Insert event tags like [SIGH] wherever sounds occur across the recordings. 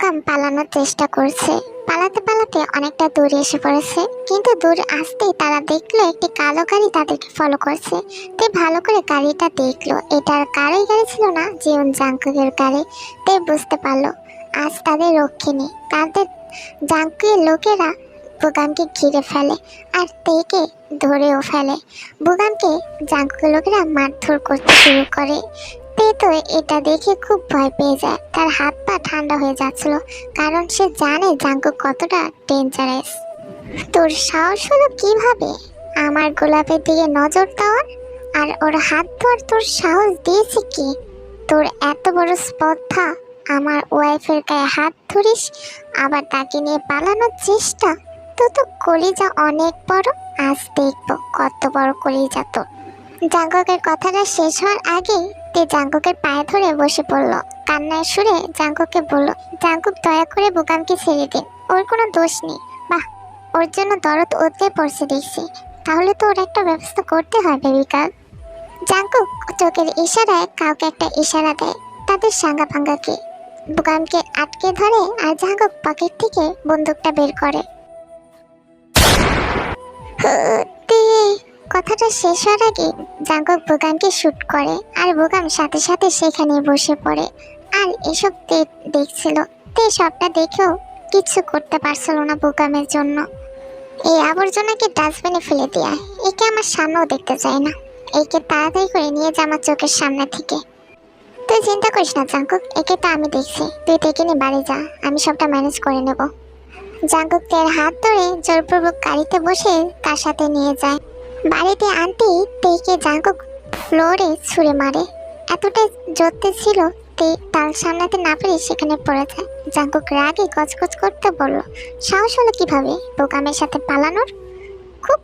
বুকাম পালানোর চেষ্টা করছে। পালাতে পালাতে অনেকটা দূরে এসে পড়েছে। কিন্তু দূর আসতেই তারা দেখল একটি কালো গাড়ি তাদেরকে ফলো করছে। তে ভালো করে গাড়িটা দেখল। এটার কারোই গাড়ি ছিল না? জীবন জাঙ্কুকের গাড়ি। তে বুঝতে পারল, আজ তাদের রক্ষে নেই তাদের জাঙ্কুকের লোকেরা বুগামকে ঘিরে ফেলে আর তেকে ধরেও ফেলে। বুগামকে জাঙ্কুকের লোকেরা মারধর করতে শুরু করে। তে তো এটা দেখে খুব ভয় পেয়ে যায়। তার হাত পা ঠান্ডা হয়ে যাচ্ছিল, কারণ সে জানে জাঙ্কু কতটা ডেঞ্জারাস তোর সাহস হলো কীভাবে? আমার গোলাপের দিকে নজর দেওয়ার? আর ওর হাত ধোয়ার তোর সাহস দিয়েছে কি? তোর এত বড় স্পর্ধা, আমার ওয়াইফের গায়ে হাত ধরিস, আবার তাকে নিয়ে পালানোর চেষ্টা? তো তো কলিজা অনেক বড়, আজ দেখব কত বড় কলিজা তোর। জাঙ্গকের কথাটা শেষ হওয়ার আগেই তে জাঙ্গকের পায়ে ধরে বসে পড়ল। কান্নার সুরে জাঙ্গকে বলল জাঙ্গক দয়া করে বুকামকে ছেড়ে দিন ওর কোনো দোষ নেই। বাহ, ওর জন্য দরদ ওতে পড়ছে দেখছি। তাহলে তো ওর একটা ব্যবস্থা করতে হয় বেবিকাল জাঙ্কুক চোখের ইশারায় কাউকে একটা ইশারা দেয় তাদের সাঙ্গা ফাঙ্গাকে বুকামকে আটকে ধরে আর জাঙ্কুক পকেট থেকে বন্দুকটা বের করে। কথাটা শেষ হওয়ার আগে জাঙ্কুক বুগামকে শুট করে আর বুগাম সাথে সাথে সেখানে বসে পড়ে। আর এসব তে দেখছিল। তে সবটা দেখেও কিছু করতে পারছিল না বুগামের জন্য। এই আবর্জনাকে ডাস্টবিনে ফেলে দেয়া। একে আমার সামনেও দেখতে চায় না। একে তাড়াতাড়ি করে নিয়ে যা আমার চোখের সামনে থেকে। তুই চিন্তা করিস না, জাঙ্কুক। একে তো আমি দেখছি। তুই দেখে নি, বাড়ি যা। আমি সবটা ম্যানেজ করে নেব। জাঙ্কুক তের হাত ধরে জোরপূর্বক গাড়িতে বসে তার সাথে নিয়ে যায়। বাড়িতে আনতেই তেকে জাঙ্কুক ফ্লোরে ছুঁড়ে মারে। এতটাই জোরতে ছিল তে তার সামলাতে না পেরে সেখানে পড়ে যায়। জাঙ্কুক রাগে গজগজ করতে বলল, সাহস হলো কীভাবে বোকামের সাথে পালানোর? খুব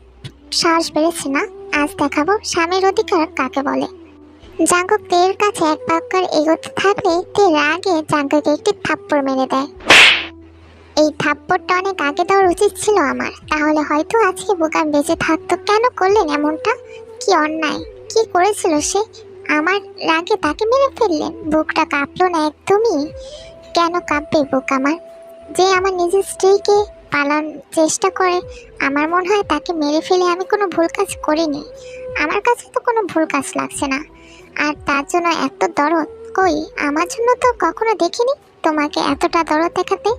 সাহস বেড়েছে না? আজ দেখাবো স্বামীর অধিকার কাকে বলে। জাঙ্কুক তের কাছে এক বাক্যর এগোতে থাকলে তে রাগে জাঙ্কুকে একটি থাপ্পড় মেরে দেয়। এই থাপ্পড়টা অনেক আগে দেওয়ার উচিত ছিল আমার। তাহলে হয়তো আজকে বোকাম বেঁচে থাকতো। কেন করলেন এমনটা? কি অন্যায়? কি করেছিল সে? আমার রাগে তাকে মেরে ফেললেন। বুকটা কাঁপলো না একদমই। কেন কাঁপবে বুক আমার? যে আমার নিজের স্ত্রীকে পালার চেষ্টা করে, আমার মনে হয় তাকে মেরে ফেলে আমি কোনো ভুল কাজ করিনি। আমার কাছে তো কোনো ভুল কাজ লাগছে না। আর তার জন্য এত দরদ? কই, আমার জন্য তো কখনো দেখিনি? তোমাকে এতটা দরদ দেখাতে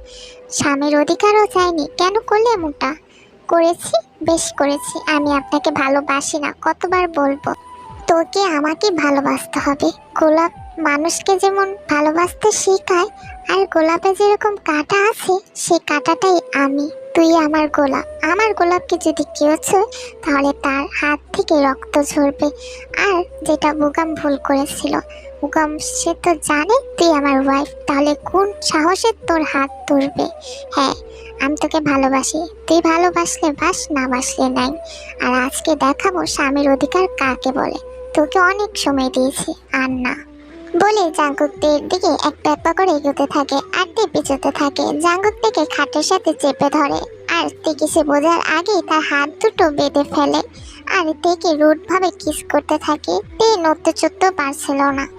স্বামীর অধিকারও চাইনি। কেন করলে এমনটা? করেছি, বেশ করেছি। আমি আপনাকে ভালোবাসি না, কতবার বলব? তোকে আমাকে ভালোবাসতে হবে। গোলাপ মানুষকে যেমন ভালোবাসতে শেখায়, আর গোলাপে যেরকম কাঁটা আছে সেই কাঁটাটাই আমি। তুই আমার গোলাপ। আমার গোলাপকে যদি কেউ ছুঁয়, তাহলে তার হাত থেকে রক্ত ঝরবে। আর যেটা বুগাম ভুল করেছিল বুগাম সে তো জানে তুই আমার ওয়াইফ তাহলে কোন সাহসে তোর হাত ধরবে? হ্যাঁ আমি তোকে ভালোবাসি। তুই ভালোবাসলে বাস, না বাসলে নাই। আর আজকে দেখাবো স্বামীর অধিকার কাকে বলে। তোকে অনেক সময় দিয়েছি, আর না। বলে জাঙ্গুকদের দিকে এক প্যাপা করে এগোতে থাকে আর তে পিছোতে থাকে। জাঙ্গুক থেকে খাটের সাথে চেপে ধরে। আর তে কিছু বোঝার আগেই তার হাত দুটো বেঁধে ফেলে। আর তেকে রুটভাবে কিস করতে থাকে। তে নড়তে চড়তেও পারছিল না।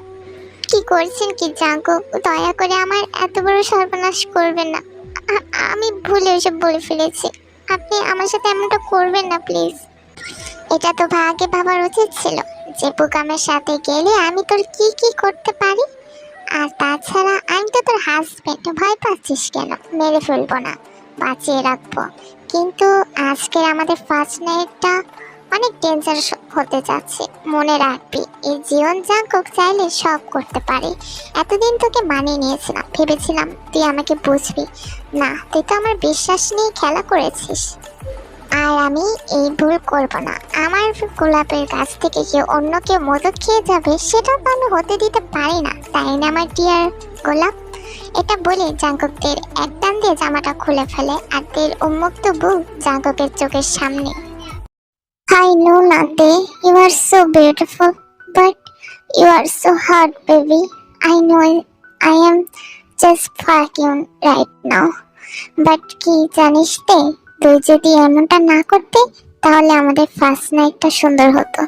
কি করছেন কি জাঙ্গুক দয়া করে আমার এত বড় সর্বনাশ করবেন না। আমি ভুলে ওসব বলে ফেলেছি। আপনি আমার সাথে এমনটা করবেন না, প্লিজ। এটা তো ভাগে ভাবার উচিত ছিল। যে বুকামের সাথে গেলে আমি তোর কি কি করতে পারি? আর তাছাড়া আমি তো তোর হাজবেন্ড ভয় পাচ্ছিস কেন? মেরে ফেলব না, বাঁচিয়ে রাখব। কিন্তু আজকের আমাদের ফার্স্ট নাইটটা অনেক ডেঞ্জার হতে যাচ্ছে। মনে রাখবি, এই জীবন জাঙ্কক চাইলে সব করতে পারে। এতদিন তোকে মানিয়ে নিয়েছিলাম, ভেবেছিলাম তুই আমাকে বুঝবি। না, তুই তো আমার বিশ্বাস নিয়ে খেলা করেছিস। আর আমি এই ভুল করব না। আমার গোলাপের গাছ থেকে কেউ অন্য কেউ মদত খেয়ে যাবে, সেটা তো আমি হতে দিতে পারি না। তাই না, আমার ডিয়ার গোলাপ? এটা বলে জাঙ্গকদের এক টান দিয়ে জামাটা খুলে ফেলে, আর দের উন্মুক্ত বুক জাঙ্গকের চোখের সামনে। I know Nate, you are so beautiful, but you are so hard, baby. I know I am just fucking right now. But কি জানিস তে তুই যদি এমনটা না করতে তাহলে আমাদের ফার্স্ট নাইটটা সুন্দর হতো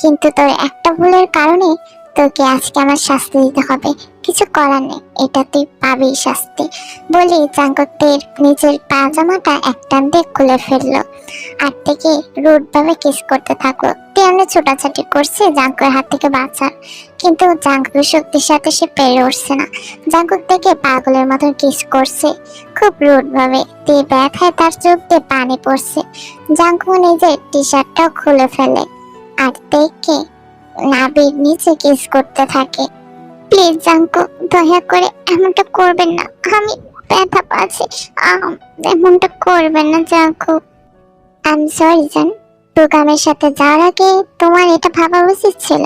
কিন্তু তোর একটা ভুলের কারণে তোকে আজকে আমার শাস্তি দিতে হবে। কিছু করার নেই, এটা তুই পাবি শাস্তি। বলি জাঙ্কুকের নিজের পাজামাটা এক টান দিয়ে খুলে ফেলল। আর থেকে রুট ভাবে কিস করতে থাকল। টিয়ানো ছোটাছাটি করছে জাঙ্কুর হাত থেকে বাঁচার। কিন্তু জাঙ্কুকের শক্তির সাথে সে পেরে উঠছে না। জাঙ্কুর থেকে পাগলের মতন কিস করছে। খুব রুট ভাবে তে ব্যথায় তার চোখ দিয়ে পানি পড়ছে। জাঙ্কু নিজের টি শার্টটাও খুলে ফেলে। আর দেখে নাবির নিচে কিস করতে থাকে। প্লিজ জাঙ্কু দয়া করে এমনটা করবেন না। আমি ব্যথা পাচ্ছি। এমনটা করবেন না, জাঙ্কু। আই সরি জান। প্রোগ্রামের সাথে যাওয়ার আগে তোমার এটা ভাবা উচিত ছিল।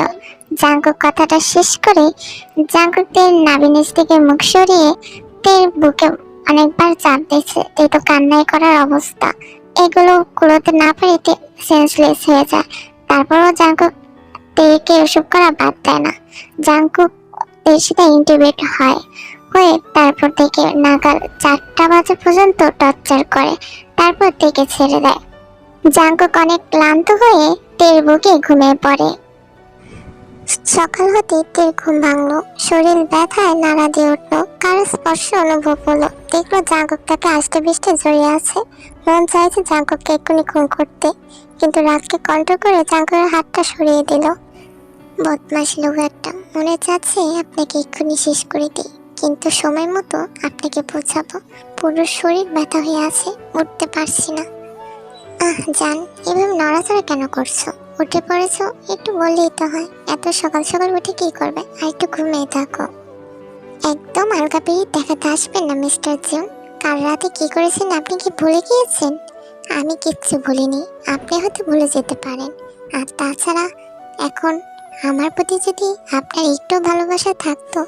জাঙ্কুক কথাটা শেষ করে জাঙ্কুকদের নাবির নিচ থেকে মুখ সরিয়ে তের বুকে অনেকবার চাপ দিয়েছে। তে তো কান্নাই করার অবস্থা। এগুলো কুলোতে না পারিতে সেন্সলেস হয়ে যায়। তারপরও জাঙ্কুক তেকে ওসব করা বাদ দেয় না। জাঙ্কুক তের সাথে ইন্টিগ্রেট হয়। হয়ে তারপর থেকে নাগাল চারটা বাজে পর্যন্ত টর্চার করে। তারপর থেকে ছেড়ে দেয়। জাঙ্কুক অনেক ক্লান্ত হয়ে তের বুকে ঘুমিয়ে পড়ে। সকাল হতে তের ঘুম ভাঙলো। শরীর ব্যথায় নাড়া দিয়ে উঠল। কারও স্পর্শ অনুভব হলো। দেখল জাঙ্কুক তাকে আষ্টে বৃষ্টে জড়িয়ে আছে। মন চাইছে জাঙ্কুককে এক্ষুনি খুন করতে। কিন্তু রাগকে কন্ট্রোল করে জাঙ্কুকের হাতটা সরিয়ে দিল। বদমাস লোক একটা মনে চাচ্ছে আপনাকে এক্ষুনি শেষ করে দিই। কিন্তু সময় মতো আপনাকে বোঝাবো। পুরো শরীর ব্যথা হয়ে আছে, উঠতে পারছি না। আহ, জান, এভাবে নড়াচড়া কেন করছ? উঠে পড়েছো, একটু বললেই তো হয়। এত সকাল সকাল উঠে কি করবে? আর একটু ঘুমিয়ে থাকো। একদম আলগা পেয়ে দেখাতে আসবেন না, মিস্টার জিম কাল রাতে কি করেছেন আপনি কি ভুলে গিয়েছেন? আমি কিচ্ছু ভুলিনি। আপনি হয়তো ভুলে যেতে পারেন। আর তাছাড়া এখন আমার প্রতি যদি আপনার একটু ভালোবাসা থাকতো,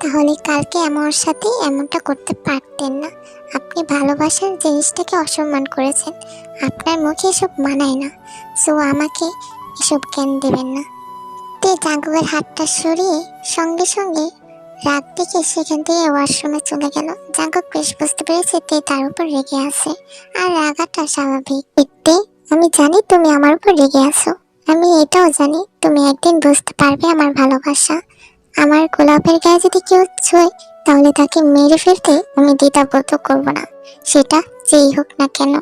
তাহলে কালকে আমার সাথে এমনটা করতে পারতেন না। আপনি ভালোবাসার জিনিসটাকে অসম্মান করেছেন। আপনার মুখে এসব মানায় না। সো আমাকে এসব জ্ঞান দেবেন না। তে জাঙ্গুকের হাতটা সরিয়ে সঙ্গে সঙ্গে রাত দেখে সেখান থেকে ওয়াশরুমে চলে গেল। জাঙ্গুক বেশ বুঝতে পেরেছে তে তার উপর রেগে আছে। আর রাগাটা স্বাভাবিক। তে, আমি জানি তুমি আমার উপর রেগে আছো। আমি এটাও জানি, তুমি একদিন বুঝতে পারবে আমার ভালোবাসা। আমার গোলাপের গায়ে যদি কেউ ছুঁয়, তাহলে তাকে মেরে ফেলতে আমি দ্বিধাবোধ করব না। সেটা যেই হোক না কেন,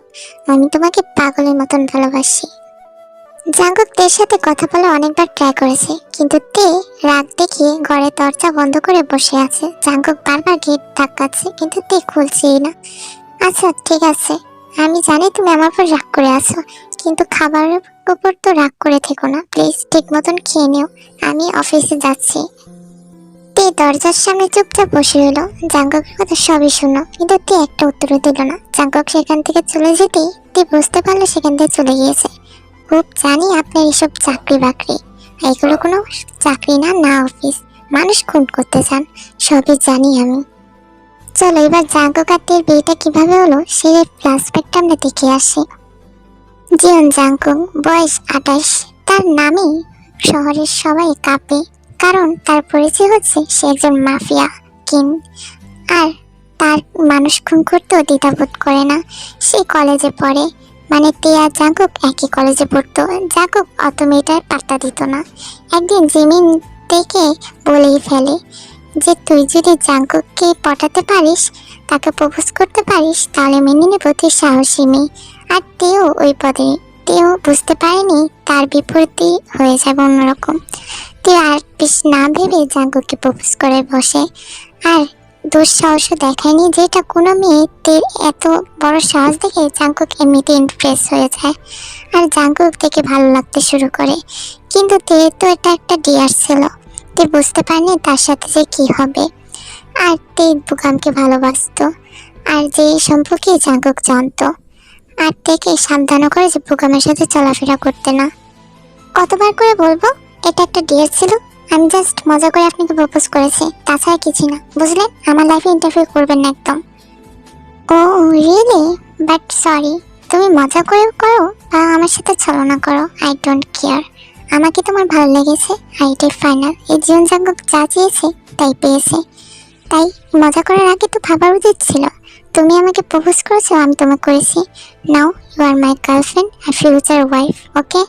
আমি তোমাকে পাগলের মতন ভালোবাসি। জাঙ্গুক তের সাথে কথা বলে অনেকবার ট্রাই করেছে, কিন্তু তে রাগ দেখিয়ে ঘরে দরজা বন্ধ করে বসে আছে। জাঙ্গুক বারবার গেট ধাক্কাচ্ছে, কিন্তু তে খুলছেই না। আচ্ছা ঠিক আছে। আমি জানি তুমি আমার উপর রাগ করে আছো, কিন্তু খাবারের উপর তো রাগ করে থেকো না। প্লিজ ঠিক মতন খেয়ে নিও। আমি অফিসে যাচ্ছি। তে দরজার সামনে চুপচাপ বসে রইল। জাঙ্গকের কথা সবই শুনো কিন্তু তে একটা উত্তরও দিল না। জাঙ্গক সেখান থেকে চলে যেতেই তে বুঝতে পারল সেখান থেকে চলে গিয়েছে। খুব জানি আপনার এসব চাকরি বাকরি। এগুলো কোনো চাকরি না না অফিস। মানুষ খুন করতে চান, সবই জানি আমি। চলো এবার জাঙ্গক আর বিয়েটা কীভাবে হলো সেই ফ্ল্যাশব্যাকটা আমরা দেখে আসি। জিয়ন জাঙ্কুক বয়স আঠাশ তার নামে শহরের সবাই কাঁপে, কারণ তার পরিচয় হচ্ছে সে একজন মাফিয়া, কিং। আর তার মানুষ খুন করতেও দ্বিধাবোধ করে না। সে কলেজে পড়ে মানে টিয়া জাঙ্কুক একই কলেজে পড়তো। জাঙ্কুক অত মেয়েটার পাত্তা দিত না। একদিন জিমিন দেখে বলেই ফেলে যে, তুই যদি জাঙ্কুককে পটাতে পারিস, তাকে প্রপোজ করতে পারিস, তাহলে মেনে নেব তুই সাহসী মেয়ে। আর তেও ওই পদে। তেও বুঝতে পারেনি তার বিপরীতই হয়ে যাবে অন্যরকম। তে আর বেশ না ভেবে জাঙ্কুককে প্রপোজ করে বসে। আর দুঃসাহসও দেখায়নি যে এটা কোনো মেয়েদের এত বড় সাহস দেখে জাঙ্কুক এমনিতে ইমপ্রেস হয়ে যায়। আর জাঙ্কুক দেখে ভালো লাগতে শুরু করে। কিন্তু তে তো এটা একটা ডিয়ার ছিল। তে বুঝতে পারেনি তার সাথে যে কি হবে। আর তে বুকামকে ভালোবাসতো। আর যে সম্পর্কে জাঙ্কুক জানতো। আর থেকে সাবধানও করে যে বুকামের সাথে চলাফেরা করতে না। কতবার করে বলব, এটা একটা ডিয়ার ছিল, আমি জাস্ট মজা করে আপনাকে প্রপোজ করেছি, তাছাড়া কিছু না। বুঝলেন? আমার লাইফে ইন্টারফিউ করবেন না একদম। ও রিয়েলি বাট সরি তুমি মজা করেও করো বা আমার সাথে ছলনা করো আই ডোন্ট কেয়ার আমাকে তোমার ভালো লেগেছে আর এটাই ফাইনাল এই জীবন জাগক যা চেয়েছে, তাই পেয়েছে। তাই মজা করার আগে তো ভাবার উচিত ছিল। তুমি আমাকে প্রপোজ করেছ, আমি তোমাকে করেছি। Now you are my girlfriend R future wife ওকে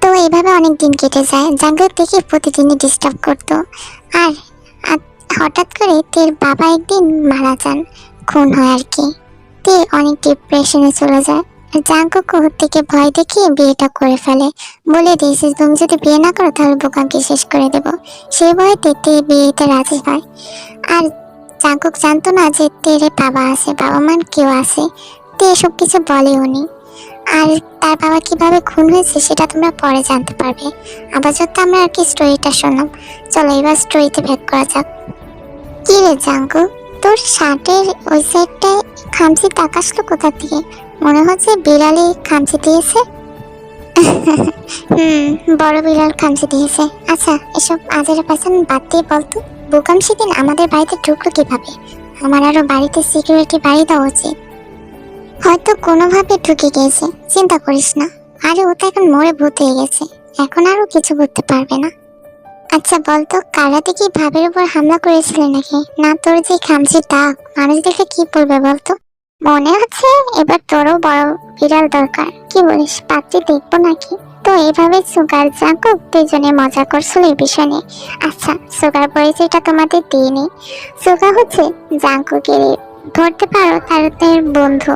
তো এইভাবে অনেক দিন কেটে যায়। জাঙ্গক থেকে প্রতিদিনই ডিস্টার্ব করতো। আর হঠাৎ করে তের বাবা একদিন মারা যান, খুন হয় আর কি। তে অনেক ডিপ্রেশনে চলে যায়। ওর থেকে ভয় দেখিয়ে বিয়েটা করে ফেলে। বলে দিয়েছে, তুমি যদি বিয়ে না করো, তাহলে বোকামকে শেষ করে দেবো। সেই ভয়তে তে বিয়েতে রাজি হয়। আর জাঙ্গক জানতো না যে তেরে বাবা আছে, বাবা মান কেউ আছে। তে এসব কিছু বলে উনি। আর তার বাবা কীভাবে খুন হয়েছে সেটা তোমরা পরে জানতে পারবে। আপাতত আমরা আর কি স্টোরিটা শোনাম চলো এবার স্টোরিতে ভেদ করা যাক। কি রে জাঙ্গু, তোর শার্টের ওই সাইডটায় খামচি তাকাসলো কোথা থেকে? মনে হচ্ছে বিড়ালে খামচি দিয়েছে। [LAUGHS] হুম, বড় বিড়াল খামচি দিয়েছে। আচ্ছা এসব আজের পাশান বাদ দিয়ে বলতো। বোকাম সেদিন আমাদের বাড়িতে ঢুকলো কীভাবে? আমার আরও বাড়িতে সিকিউরিটি বাড়ি দেওয়া উচিত। হয়তো কোনোভাবে ঢুকে গিয়েছে, চিন্তা করিস না। আরে, ও তো এখন মরে ভূত হয়ে গেছে। এখন আরও কিছু করতে পারবে না। আচ্ছা বলতো কারাতে কি ভাবের উপর হামলা করেছিলে নাকি? না তোর যে খামচি ডাক মানুষ দেখে কি বলবে বলতো মনে হচ্ছে এবার তোরও বড় বিড়াল দরকার। কি বলিস, পাত্রী দেখব নাকি? তো এভাবে সুগার জাঙ্কুক দুজনে মজা করছিল এই বিষয় নিয়ে। আচ্ছা সুগার পরিচয়টা তোমাদের দিয়ে দিইনি সুগা হচ্ছে জাঙ্কুকের ধরতে পারো তার তার বন্ধু।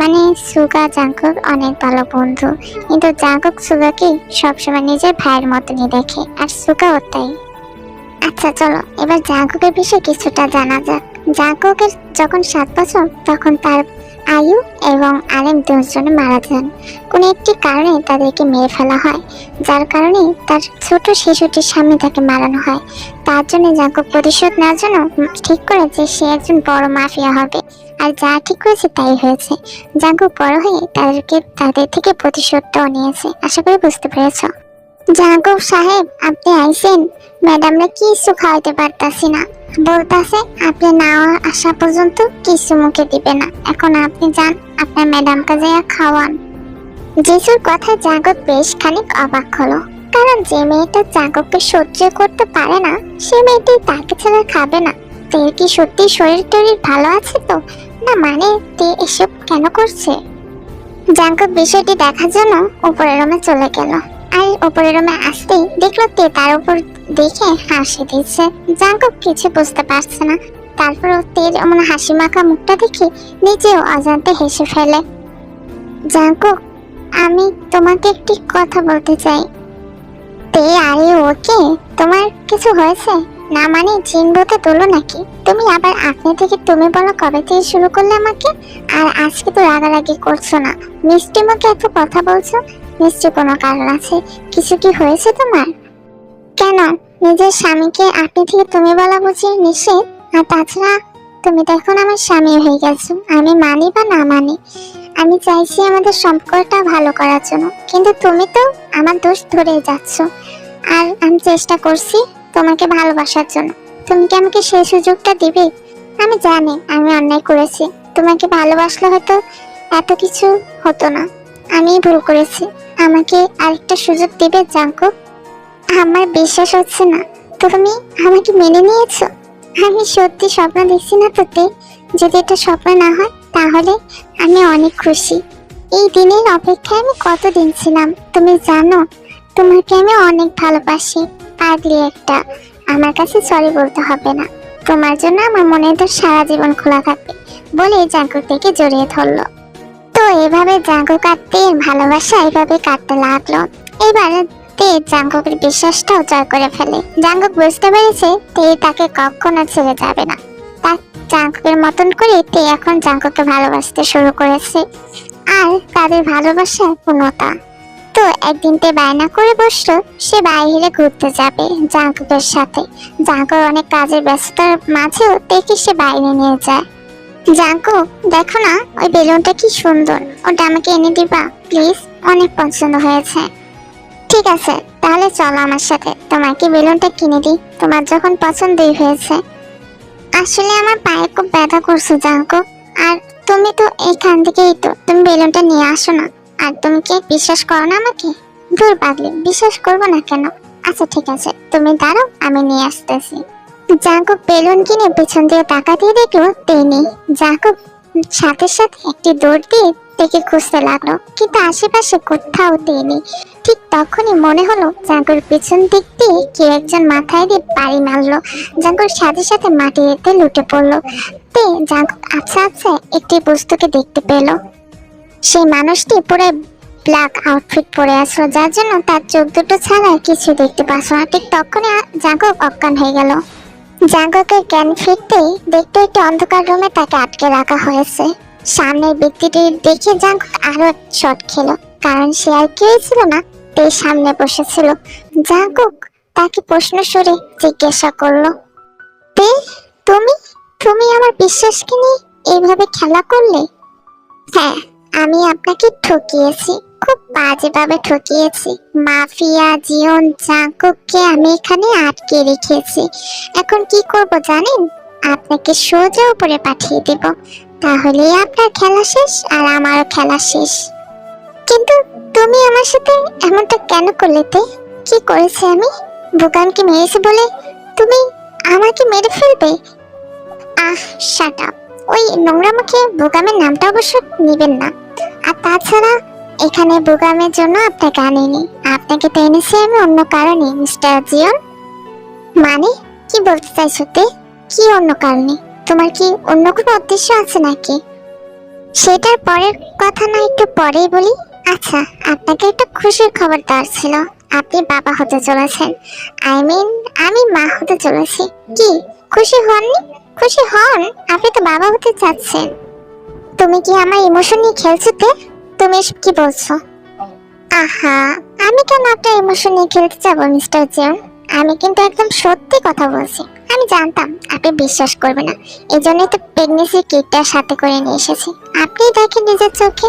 মানে সুগা জাঙ্কুক অনেক ভালো বন্ধু। কিন্তু জাঙ্কুক সুগাকে সবসময় নিজের ভাইয়ের মতনই দেখে, আর সুগাও তাই। আচ্ছা চলো, এবার জাঙ্কুকের বিষয়ে কিছুটা জানা যাক। জাঙ্কুকের যখন সাত বছর, তখন তার আয়ু এবং আলেম দুজনে মারা যান। কোনো একটি কারণে তাদেরকে মেরে ফেলা হয়, যার কারণে তার ছোট শিশুটির সামনে তাকে মারানো হয়। তার জন্য জাঙ্কুক প্রতিশোধ নেওয়ার জন্য ঠিক করে যে সে একজন বড় মাফিয়া হবে, আর যা ঠিক করেছে তাই হয়েছে। জাঙ্কুক বড় হয়ে তাদেরকে, তাদের থেকে প্রতিশোধটাও নিয়েছে। আশা করি বুঝতে পেরেছ। জাঙ্কুক সাহেব, আপনি আইসেন ম্যাডামরা কিছু খাওয়াইতে পারতাছি না। বলতাছে, আপনি না আসা পর্যন্ত কিছু মুখে দিবে না। এখন আপনি যান, আপনার ম্যাডামকে যাইয়া খাওয়ান। যিশুর কথা জাগত বেশ খানিক অবাক হলো। কারণ যে মেয়েটা জাগককে সহ্য করতে পারে না, সে মেয়েটি তাকে ছাড়া খাবে না। তের কি সত্যি শরীর টরীর ভালো আছে তো? না মানে তে এসব কেন করছে? জাঙ্কক বিষয়টি দেখার জন্য উপরের রুমে চলে গেল। আর উপরের রুমে আসতেই দেখল তে তার উপর দেখে হাসি দিচ্ছে। জাঙ্কক কিছু বুঝতে পারছে না। তারপরও তের এমন হাসি মাখা মুখটা দেখে নিজেও অজান্তে হেসে ফেলে। জাঙ্কক, আমি তোমাকে একটি কথা বলতে চাই। তে, আরে ওকে তোমার কিছু হয়েছে? না মানে জিন বলতে তোলো নাকি? তুমি আবার আপনি থেকে তুমি বলো কবে থেকে শুরু করলে আমাকে? আর আজকে তো রাগারাগি করছ না। মিষ্টি মুখে এত কথা বলছো নিশ্চয় কোনো কারণ আছে? কিছু কি হয়েছে তোমার? কেন? নিজের স্বামীকে আপনি থেকে তুমি বলা বুঝি নিষেধ? আর তাছাড়া তুমি তো এখন আমার স্বামী হয়ে গেছো। আমি মানি বা না মানি? আমি চাইছি আমাদের সম্পর্কটা ভালো করার জন্য। কিন্তু তুমি তো আমার দোষ ধরে যাচ্ছ। আর আমি চেষ্টা করছি তোমাকে ভালোবাসার জন্য। তুমি কি আমাকে সেই সুযোগটা দিবে? আমি জানি, আমি অন্যায় করেছি। তোমাকে ভালোবাসলে হয়তো এত কিছু হতো না। আমি ভুল করেছি। আমাকে আরেকটা সুযোগ দিবে, জাঙ্কু। আমার বিশ্বাস হচ্ছে না। তুমি আমাকে মেনে নিয়েছো? আমি সত্যি স্বপ্ন দেখছি না তোতে। যদি এটা স্বপ্ন না হয়, তাহলে আমি অনেক খুশি। এই দিনের অপেক্ষায় আমি কতদিন ছিলাম? তুমি জানো, তোমাকে আমি অনেক ভালোবাসি। পাগলি একটা। আমার কাছে সরি বলতে হবে না। তোমার জন্য আমার মনে তো সারা জীবন খোলা থাকবে বলে জাঙ্কুর থেকে জড়িয়ে ধরলো। এভাবে জাঙ্কু কাটতে ভালোবাসা এইভাবে কাটতে লাগল। এবারে তে জাঙ্কুকের বিশ্বাসটাও জয় করে ফেলে। জাঙ্কুক বুঝতে পেরেছে তে তাকে কখনো ছেড়ে যাবে না। তার জাঙ্কুকের মতন করে তে এখন জাঙ্কুকে ভালোবাসতে শুরু করেছে। আর তাদের ভালোবাসা পূর্ণতা। তো একদিন তে বায়না করে বসল, সে বাইরে ঘুরতে যাবে জাঙ্কুকের সাথে। জাঙ্কুর অনেক কাজের ব্যস্ততার মাঝেও তেকে সে বাইরে নিয়ে যায়। জাঙ্কু, দেখো না, ওই বেলুনটা কি সুন্দর। ওটা আমাকে এনে দিবা, প্লিজ। অনেক পছন্দ হয়েছে। ঠিক আছে, তাহলে চলো আমার সাথে। তোমাকে বেলুনটা কিনে দিই। তোমার যখন পছন্দই হয়েছে। আসলে আমার পায়ে খুব ব্যথা করছে, জাঙ্কু। আর তুমি তো এখান থেকেই তো, তুমি বেলুনটা নিয়ে আসো না। আর তুমি কি বিশ্বাস করো না আমাকে? দূর পাগলি, বিশ্বাস করব না কেন? আচ্ছা ঠিক আছে, তুমি দাঁড়াও, আমি নিয়ে আসতেছি। জাঙ্কুক বেলুন কিনে পেছন দিয়ে দিয়ে দেখল তেনি জাঙ্কুক সাথে সাথে একটি দৌড় দিয়ে তেকে খুঁজতে লাগল, কিন্তু আশেপাশে কোথাও তেনি ঠিক তখনই মনে হলো জাঙ্কুর পিছন দিক দিয়ে কেউ একজন মাথায় দিয়ে বাড়ি মারলো জাঙ্কুর সাথে সাথে মাটিতে লুটে পড়ল। তে জাঙ্কুক আচ্ছা আচ্ছা একটি বস্তুকে দেখতে পেল। সেই মানুষটি পুরো ব্ল্যাক আউটফিট পরে আসলো যার জন্য তার চোখ দুটো ছাড়া কিছু দেখতে পাচ্ছ না। ঠিক তখনই আ- অজ্ঞান হয়ে গেল। জাঙ্কুকের জ্ঞান ফিরতেই দেখতে একটি অন্ধকার রুমে তাকে আটকে রাখা হয়েছে। সামনের ব্যক্তিটি দেখে জাঙ্কুক আরও শট খেলো, কারণ সে আর কেউই ছিল না তে সামনে বসেছিল। জাঙ্কুক তাকে প্রশ্ন সুরে জিজ্ঞাসা করল, তে, তুমি? তুমি আমার বিশ্বাসকে নিয়ে এইভাবে খেলা করলে? হ্যাঁ আমি আপনাকে ঠকিয়েছি। খুব বাজেভাবে ঠকিয়েছি। মাফিয়া, জিয়ন, জাঙ্কুককে আমি এখানে আটকে রেখেছি। এখন কি করব জানেন? আপনাকে সোজা উপরে পাঠিয়ে দেব। তাহলেই আপনার খেলা শেষ আর আমারও খেলা শেষ। কিন্তু তুমি আমার সাথে এমনটা কেন করলে তে? কি করেছে আমি? বুকানকে মেরেছে বলে তুমি আমাকে মেরে ফেলবে? আহ আপ ওই নোংরা মুখে বুগামের নামটা অবশ্য নেবেন না। আর তাছাড়া এখানে বুগামের জন্য আপনাকে আনিনি। আপনাকে তো এনেছি আমি অন্য কারণে, মিস্টার জিয়ন। মানে? কি বলতে চাইছো তে? কি অন্য কারণে? তোমার কি অন্য কোনো উদ্দেশ্য আছে নাকি? সেটার পরের কথা না একটু পরেই বলি। আচ্ছা আপনাকে একটা খুশির খবর দেওয়ার ছিল। আপনি বাবা হতে চলেছেন। আই মিন আমি মা হতে চলেছি। কি? খুশি হননি? খুশি হন? আপনি তো বাবা হতে চাচ্ছেন। তুমি কি আমার ইমোশন নিয়ে খেলছো তে? তুমি কি বলছো? আহা, আমি কেন আপনার ইমোশন নিয়ে খেলতে যাব মিস্টার জিয়ন আমি কিন্তু একদম সত্যি কথা বলছি। আমি জানতাম, আপনি বিশ্বাস করবে না। এই জন্যই তো প্রেগনেন্সি কিটটা সাথে করে নিয়ে এসেছি। আপনি দেখেন নিজের চোখে।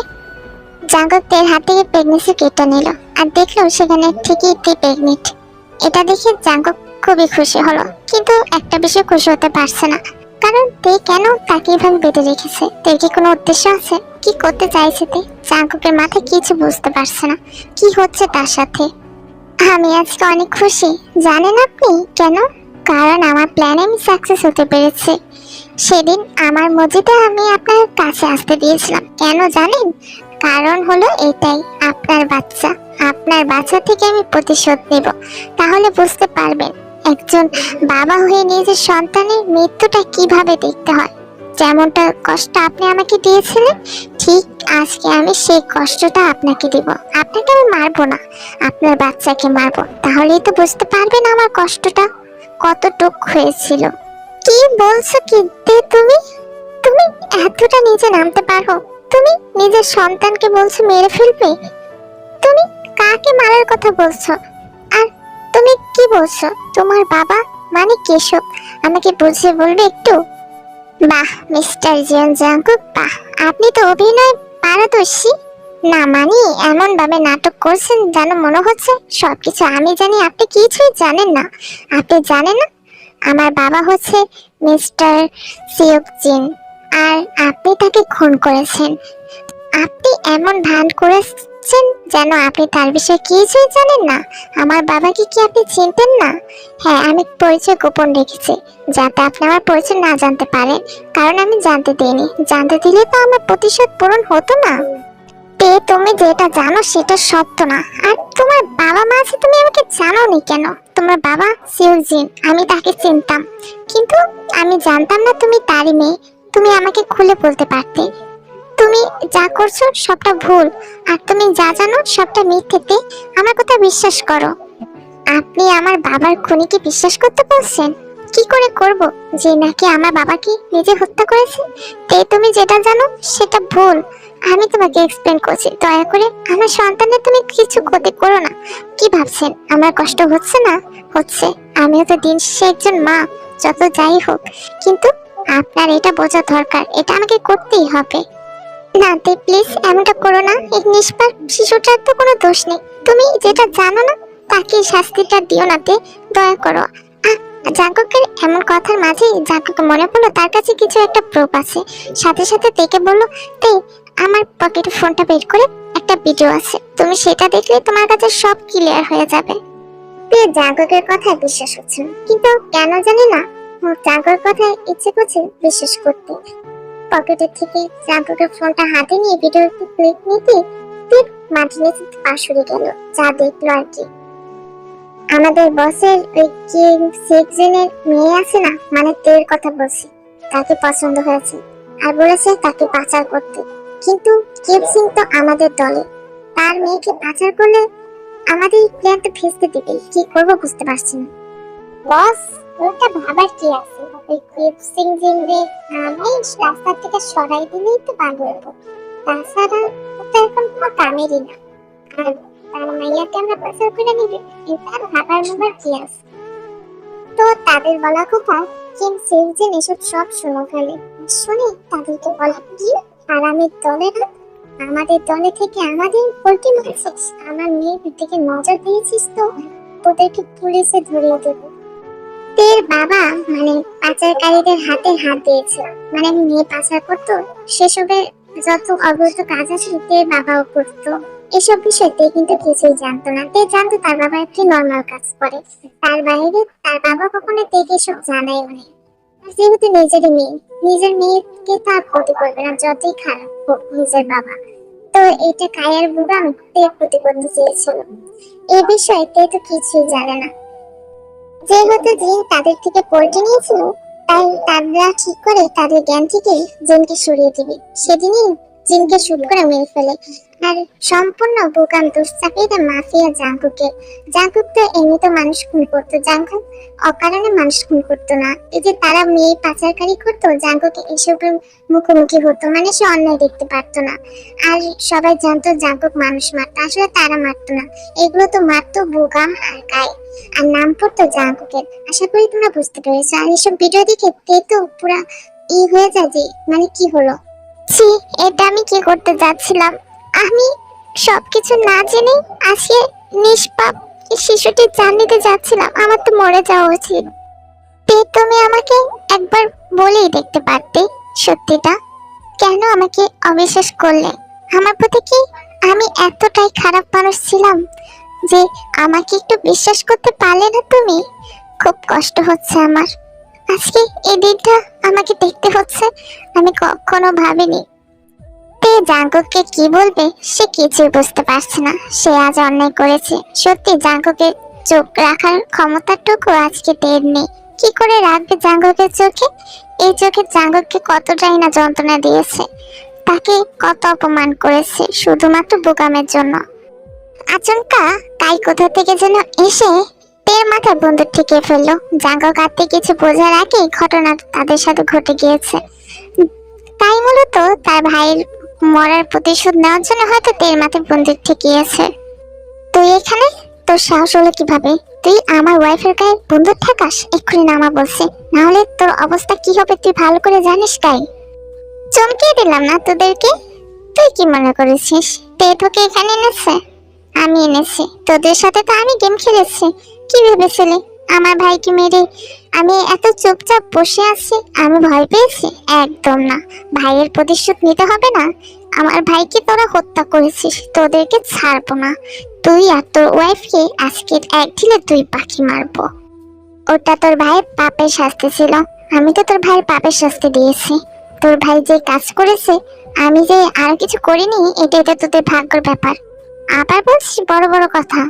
জাগক তের হাত থেকে প্রেগনেন্সি কিটটা নিল, আর দেখল সেখানে ঠিকই তে প্রেগনেন্ট এটা দেখে জাগক খুবই খুশি হলো, কিন্তু একটা বিষয় খুশি হতে পারছে না। কারণ তে কেন তাকে এভাবে বেঁধে রেখেছে? তের কি কোনো উদ্দেশ্য আছে? কি করতে চাইছে তে? জাগকের মাথায় কিছু বুঝতে পারছে না। কি হচ্ছে তার সাথে? আমি আজকে অনেক খুশি। জানেন আপনি কেন? কারণ আমার প্ল্যানে আমি সাকসেস হতে পেরেছি। সেদিন আমার মসজিদে আমি আপনার কাছে আসতে দিয়েছিলাম। কেন জানেন? কারণ হলো এটাই, আপনার বাচ্চা। আপনার বাচ্চা থেকে আমি প্রতিশোধ নেব। তাহলে বুঝতে পারবেন, একজন বাবা হয়ে নিজের সন্তানের মৃত্যুটা কীভাবে দেখতে হয়। যেমনটা কষ্ট আপনি আমাকে দিয়েছিলেন, ঠিক আজকে আমি সেই কষ্টটা আপনাকে দিব। আপনাকে আমি মারবো না, আপনার বাচ্চাকে মারবো। তাহলেই তো বুঝতে পারবেন আমার কষ্টটা কতটুক হয়েছিল। কি বলছো কি তে তুমি? তুমি এতটা নিচে নামতে পারো? তুমি নিজের সন্তানকে বলছো মেরে ফেলবে? তুমি কাকে মারার কথা বলছো? আর তুমি কি বলছো? তোমার বাবা মানে কেশব। আমাকে বুঝিয়ে বলবে একটু? বাহ, মিস্টার জিয়ন জাঙ্কুক বাহ। আপনি তো অভিনয় পারদর্শী। না মানে এমন ভাবে নাটক করছেন যেন মনে হচ্ছে সবকিছু আমি জানি, আপনি কিছুই জানেন না। আপনি জানেন না? আমার বাবা হচ্ছে মিস্টার সিওক জিন, আর আপনি তাকে খুন করেছেন। আপনি এমন ভান করেছেন? যেন আপনি তার বিষয়ে কিছুই জানেন না। আমার বাবাকে কি আপনি চিনতেন না? হ্যাঁ আমি পরিচয় গোপন রেখেছি, যাতে আপনি আমার পরিচয় না জানতে পারেন। কারণ আমি জানতে দিইনি। জানতে দিলে তো আমার প্রতিশোধ পূরণ হতো না। তে, তুমি যেটা জানো সেটা সত্য না। আর তোমার বাবা মা আছে, তুমি আমাকে জানো নি কেন? তোমার বাবা সিউজিন, আমি তাকে চিনতাম। কিন্তু আমি জানতাম না তুমি তারই মেয়ে। তুমি আমাকে খুলে বলতে পারতে। তুমি যা করছ সবটা ভুল, আর তুমি যা জানো সবটা মিথ্যেতে আমার কথা বিশ্বাস করো। আপনি আমার বাবার খুনিকে বিশ্বাস করতে বলছেন? কি করে করব? যে নাকি আমার বাবাকে নিজে হত্যা করেছে? তে তুমি যেটা জানো সেটা ভুল। আমি তোমাকে এক্সপ্লেন করছি। দয়া করে আমার সন্তানের তুমি কিছু ক্ষতি করো না। কি ভাবছেন? আমার কষ্ট হচ্ছে না? হচ্ছে। আমিও তো দিন শেষে একজন মা, যত যাই হোক। কিন্তু আপনার এটা বোঝা দরকার। এটা আমাকে করতেই হবে। না তে প্লিজ এমনটা করো না। এই নিষ্পাপ শিশুটার তো কোনো দোষ নেই। তুমি যেটা জানো না তাকে শাস্তিটা দিও না তে দয়া করো। জাঙ্কুকের এমন কথার মাঝেই জাঙ্কুকে মনে পড়ল তার কাছে কিছু একটা প্রুফ আছে। সাথে সাথে দেখে বলল তে আমার পকেটে ফোনটা বের করে একটা ভিডিও আছে। তুমি সেটা দেখলে তোমার কাছে সব ক্লিয়ার হয়ে যাবে। তে জাঙ্কুকের কথায় বিশ্বাস হচ্ছে কিন্তু কেন জানি না। ওর কথায় ইচ্ছে করছে বিশ্বাস করতে। পকেটের থেকে জাঙ্কুকের ফোনটা হাতে নিয়ে ভিডিওতে ক্লিক নিতে মাটির নিচে পা গেল, যা দেখল আর কি। আমাদের বসের ওই কিং সিক্সজনের মেয়ে আছে না মানে তের কথা বলছি, তাকে পছন্দ হয়েছে। আর বলেছে তাকে পাচার করতে। কিন্তু কিপ সিং তো আমাদের দলে। তার মেয়েকে পাচার করলে আমাদের প্ল্যান তো ভেস্তে দিবে, কি করব বুঝতে পারছি না। বস, ওটা ভাবার কি আছে? ওই আমি রাস্তা থেকে সরাই দিলেই তো হতো তাছাড়া এখন কোনো কামেরই না। আর তার মাইয়াকে আমরা পাচার করে নিবে এটা ভাবার কি আছে? তো তাদের বলা কথা এসব সব শুনে ফেলে শুনে, তাদেরকে বলে, কি? আরামের দলেরা আমাদের দলে থেকে আমাদের পোল্ট্রি মারছিস? আমার মেয়ের দিকে নজর দিয়েছিস তো? তোদেরকে পুলিশে ধরিয়ে দেব। তের বাবা মানে পাচারকারীদের হাতে হাত দিয়েছে মানে মেয়ে পাচার করতো, সেসবের যত অবৈধ কাজ আছে তের বাবাও করতো। এসব বিষয়ে তে কিন্তু কিছুই জানতো না। তে জানতো তার বাবা একটি নর্মাল কাজ করে। তার বাইরে তার বাবা কখনো তেকে এসব জানাই না আর যেহেতু নিজেরই মেয়ে, নিজের মেয়েকে তার ক্ষতি করবে না, যতই খারাপ হোক নিজের বাবা। তো এটা কায়ার বুড়াম তের ক্ষতি করতে চেয়েছিল। এ বিষয়ে তে তো কিছুই জানে না। যেহেতু জিন তাদের থেকে পল্টে নিয়েছিল, তাই তারা ঠিক করে তাদের জ্ঞান থেকে জিনকে সরিয়ে দিবে। সেদিনই জিনকে শুট করে মেরে ফেলে। আর সম্পূর্ণ বোকাম চাপিয়ে মাফিয়া জাঙ্কুকে জাঙ্কুক তো এমনিতে মানুষ খুন করতো। জাঙ্কুক অকারণে মানুষ খুন করতো না। এই যে তারা মেয়ে পাচারকারী করতো, জাঙ্কুকে এসবের মুখোমুখি হতো। মানে সে অন্যায় দেখতে পারতো না। আর সবাই জানতো জাঙ্কুক মানুষ মারতো। আসলে তারা মারতো না। এগুলো তো মারতো বোকাম আর গায়ে। আর নাম পড়তো জাঙ্কুকের। আশা করি তোমরা বুঝতে পেরেছ। আর এসব ভিডিও দেখে তে তো পুরা ই হয়ে যায় যে মানে কি হলো? ছি, এটা আমি কি করতে যাচ্ছিলাম? আমি সবকিছু না জেনে আজকে নিষ্পাপ শিশুটির জান নিতে যাচ্ছিলাম। আমার তো মরে যাওয়া উচিত। তুমি আমাকে একবার বলেই দেখতে পারতে, সত্যিটা। কেন আমাকে অবিশ্বাস করলে? আমার প্রতি কি আমি এতটাই খারাপ মানুষ ছিলাম যে আমাকে একটু বিশ্বাস করতে পারলে না তুমি? খুব কষ্ট হচ্ছে আমার। আজকে এই দিনটা আমাকে দেখতে হচ্ছে, আমি কখনো ভাবিনি। তে কি বলবে সে কিছুই বুঝতে পারছে না। সে আজ অন্যায় করেছে। সত্যি জাঙ্কুকের চোখ রাখার ক্ষমতাটুকু আজকে টের নেই। কি করে রাখবে জাঙ্কুকের চোখে? এই চোখে জাঙ্কুককে কতটাই না যন্ত্রণা দিয়েছে। তাকে কত অপমান করেছে, শুধুমাত্র বোকামের জন্য। আচমকা, তাই কোথা থেকে যেন এসে তের মাথায় বন্দুক ঠেকিয়ে ফেলল। জাঙ্কুক আত্মে কিছু বোঝার আগে ঘটনা তাদের সাথে ঘটে গিয়েছে। তাই মূলত তার ভাইয়ের মরার প্রতিশোধ নেওয়ার জন্য হয়তো তের মাথায় বন্দুক ঠেকিয়েছে। তুই এখানে? তোর সাহস হলো কীভাবে? তুই আমার ওয়াইফের গায়ে বন্দুক ঠেকাস? এক্ষুনি নামা বলছে। নাহলে তোর অবস্থা কি হবে তুই ভালো করে জানিস তাই চমকিয়ে দিলাম না তোদেরকে? তুই কি মনে করেছিস? তে তোকে এখানে এনেছে? আমি এনেছি। তোদের সাথে তো আমি গেম খেলেছি। কি ভেবেছিলি? আমার ভাইকে মেরে আমি এত চুপচাপ বসে আছি, আমি ভয় পেয়েছি? একদম না। ভাইয়ের প্রতিশোধ নিতে হবে না। আমার ভাইকে তোরা হত্যা করেছিস, তোদেরকে ছাড়বো না। তুই আর তোর ওয়াইফকে আজকে এক ঢিলে তুই পাখি মারবো। ওটা তোর ভাইয়ের পাপের শাস্তি ছিল। আমি তো তোর ভাইয়ের পাপের শাস্তি দিয়েছি। তোর ভাই যে কাজ করেছে, আমি যে আর কিছু করিনি, এটা এটা তোদের ভাগ্যর ব্যাপার। আবার বলছিস বড় বড় কথা।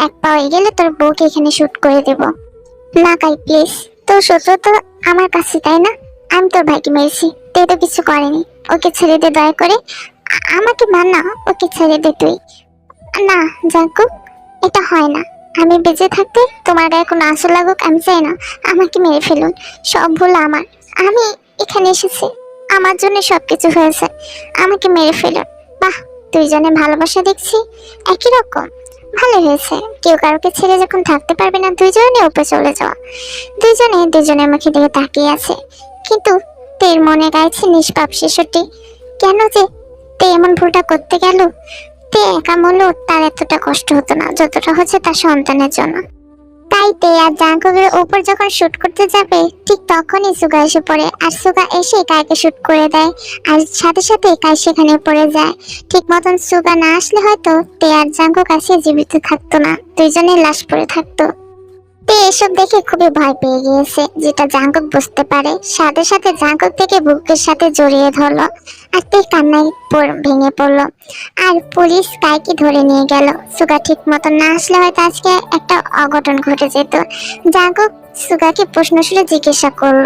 এক পা হয়ে গেলে তোর বউকে এখানে শুট করে দেব। না কাই প্লিজ তোর শত্রু তো আমার কাছে, তাই না? আমি তোর ভাইকে মেরেছি, তে তো কিছু করেনি। ওকে ছেড়ে দে, দয়া করে। আমাকে মান ওকে ছেড়ে দে তুই। না জাঙ্কু এটা হয় না। আমি বেঁচে থাকতে তোমার গায়ে কোনো আসর লাগুক, আমি চাই না। আমাকে মেরে ফেলুন। সব ভুল আমার। আমি এখানে এসেছি। আমার জন্য সবকিছু হয়েছে। আমাকে মেরে ফেলুন। বাহ, দুইজনে ভালোবাসা দেখছি। একই রকম। ভালো হয়েছে। কেউ কারোকে ছেড়ে যখন থাকতে পারবে না দুইজনে, উপরে চলে যাওয়া। দুইজনে দুজনের মুখে দিকে তাকিয়ে আছে। কিন্তু তের মনে গাইছে নিষ্পাপ শিশুটি, কেন যে তে এমন ভুলটা করতে গেল? তে একা মরলেও তার এতটা কষ্ট হতো না, যতটা হচ্ছে তার সন্তানের জন্য। তাই তে আর জাঙ্কুকের উপর যখন শুট করতে যাবে, ঠিক তখনই সুগা এসে পড়ে। আর সুগা এসে কাইকে শুট করে দেয়, আর সাথে সাথে কাই সেখানে পড়ে যায়। ঠিক মতন সুগা না আসলে হয়তো তে আর জাঙ্কুক কাছে জীবিত থাকতো না। দুইজনের লাশ পড়ে থাকতো। তে এসব দেখে খুবই ভয় পেয়ে গিয়েছে, যেটা জাঙ্কুক বুঝতে পারে। সাথে সাথে জাঙ্কুক থেকে বুকের সাথে জড়িয়ে ধরলো, আর তে কান্নায় ভেঙে পড়ল। আর পুলিশ কাইকে ধরে নিয়ে গেল। সুগা ঠিক মতো না আসলে হয়তো আজকে একটা অঘটন ঘটে যেত। জাঙ্কুক সুগাকে প্রশ্ন শুনে জিজ্ঞাসা করল,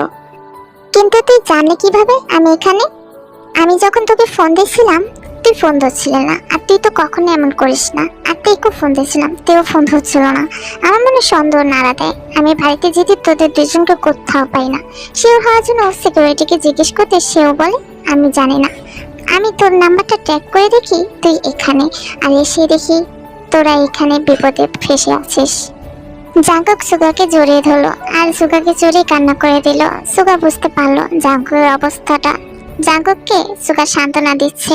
কিন্তু তুই জানলে কীভাবে? আমি এখানে? আমি যখন তোকে ফোন দিয়েছিলাম তুই ফোন ধরছিলে না? আর তুই তো কখনো এমন করিস না। আর তুই খুব ফোন দিয়েছিলাম তুইও ফোন ধরছিল না। আমার মনে সন্দেহ নাড়া দেয় আমি বাড়িতে যেতে তোদের দুজনকে কোথাও পাই না। সেও হওয়ার জন্য সিকিউরিটিকে জিজ্ঞেস করতে সেও বলে, আমি জানি না। আমি তোর নাম্বারটা ট্র্যাক করে দেখি, তুই এখানে। আর এসে দেখি, তোরা এখানে বিপদে ফেসে আছিস। জাঙ্কুক সুগাকে জড়িয়ে ধরলো, আর সুগাকে জড়িয়ে কান্না করে দিল। সুগা বুঝতে পারল জাঙ্কুকের অবস্থাটা। জাঙ্কুককে সুগা সান্ত্বনা দিচ্ছে।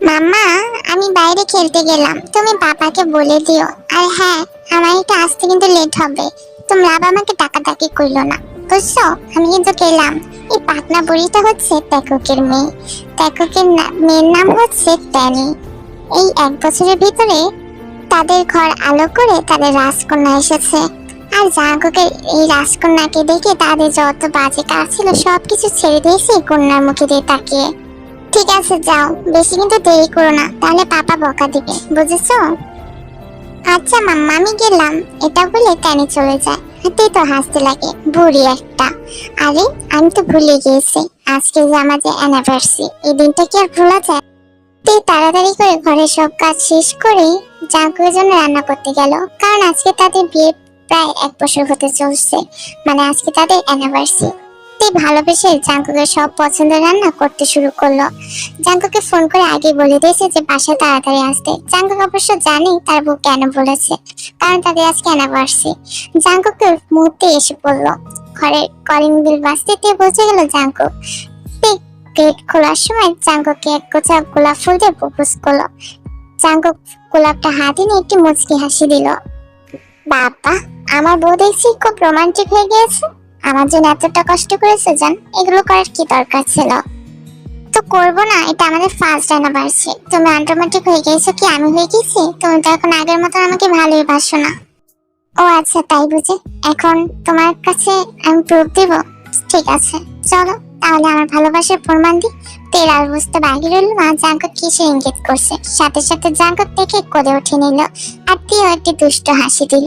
মাম্মা, আমি বাইরে খেলতে গেলাম। তুমি বাবাকে বলে দিও। আর হ্যাঁ আমার একটু আসতে কিন্তু লেট হবে। তোমরা আবার আমাকে টাকাটাকি করল না। বুঝছ? আমি কিন্তু গেলাম। এই পাটনা বুড়িটা হচ্ছে ত্যাকুকের মেয়ে। ত্যাকুকের মেয়ের নাম হচ্ছে ট্যানি। এই এক বছরের ভিতরে তাদের ঘর আলো করে তাদের রাজকন্যা এসেছে। আর জাগকের এই রাজকন্যাকে দেখে তাদের যত বাজে কাজ ছিল, সবকিছু ছেড়ে দিয়েছে কন্যার মুখে দিয়ে তাকিয়ে। ঠিক আছে, যাও। বেশি কিন্তু দেরি করো না, তাহলে পাপা বকা দিবে, বুঝেছ? আচ্ছা মাম্মা, আমি গেলাম। এটা বলে টানি চলে যায়। হাতেই তো হাসতে লাগে, বুড়ি একটা। আরে, আমি তো ভুলে গিয়েছি। আজকে যে আমাদের অ্যানিভার্সারি এই দিনটা কি আর ভোলা যায়? তাড়াতাড়ি করে ঘরের সব কাজ শেষ করে জাঙ্কুয়ের জন্য রান্না করতে গেল। কারণ আজকে তাদের বিয়ে প্রায় এক বছর হতে চলছে। মানে আজকে তাদের অ্যানিভার্সারি তে ভালোবেসে জাঙ্কুকের সব পছন্দের রান্না করতে শুরু করল। জাঙ্কুকে ফোন করে আগে বলে দিয়েছে যে বাসায় তাড়াতাড়ি আসতে। জাঙ্কুক অবশ্য জানে তার বউ কেন বলেছে, কারণ তাদের আজকে অ্যানিভার্সারি। জাঙ্কুকের মুহূর্তে এসে পড়ল। ঘরে কলিং বিল বাজতে বুঝে গেল জাঙ্কুক গেট খোলার সময় জাঙ্কুকে এক গোছা গোলাপ ফুল দিয়ে প্রপোজ করল। জাঙ্কুক গোলাপটা হাতে নিয়ে একটি মুচকি হাসি দিল। বাবা, আমার বউ দেখছি খুব রোমান্টিক হয়ে গিয়েছে। আমার জন্য এতটা কষ্ট করেছে, জান? এগুলো করার কি দরকার ছিল? তো করব না, এটা আমাদের ফার্স্ট অ্যানিভার্সারি তুমি আন্ড্রোমেটিক হয়ে গেছো কি আমি হয়ে গেছি তুমি তো এখন আগের মতন আমাকে ভালোই বাসো না। ও আচ্ছা তাই বুঝে। এখন তোমার কাছে আমি প্রুফ দিব? ঠিক আছে। চলো, তাহলে আমার ভালোবাসার প্রমাণ দিই। তেল আর বুঝতে বাকি রইল না জাঙ্কক কিসে ইঙ্গিত করছে? সাথে সাথে জাঙ্কক দেখে কোলে উঠে নিল আর তিও একটি দুষ্ট হাসি দিল।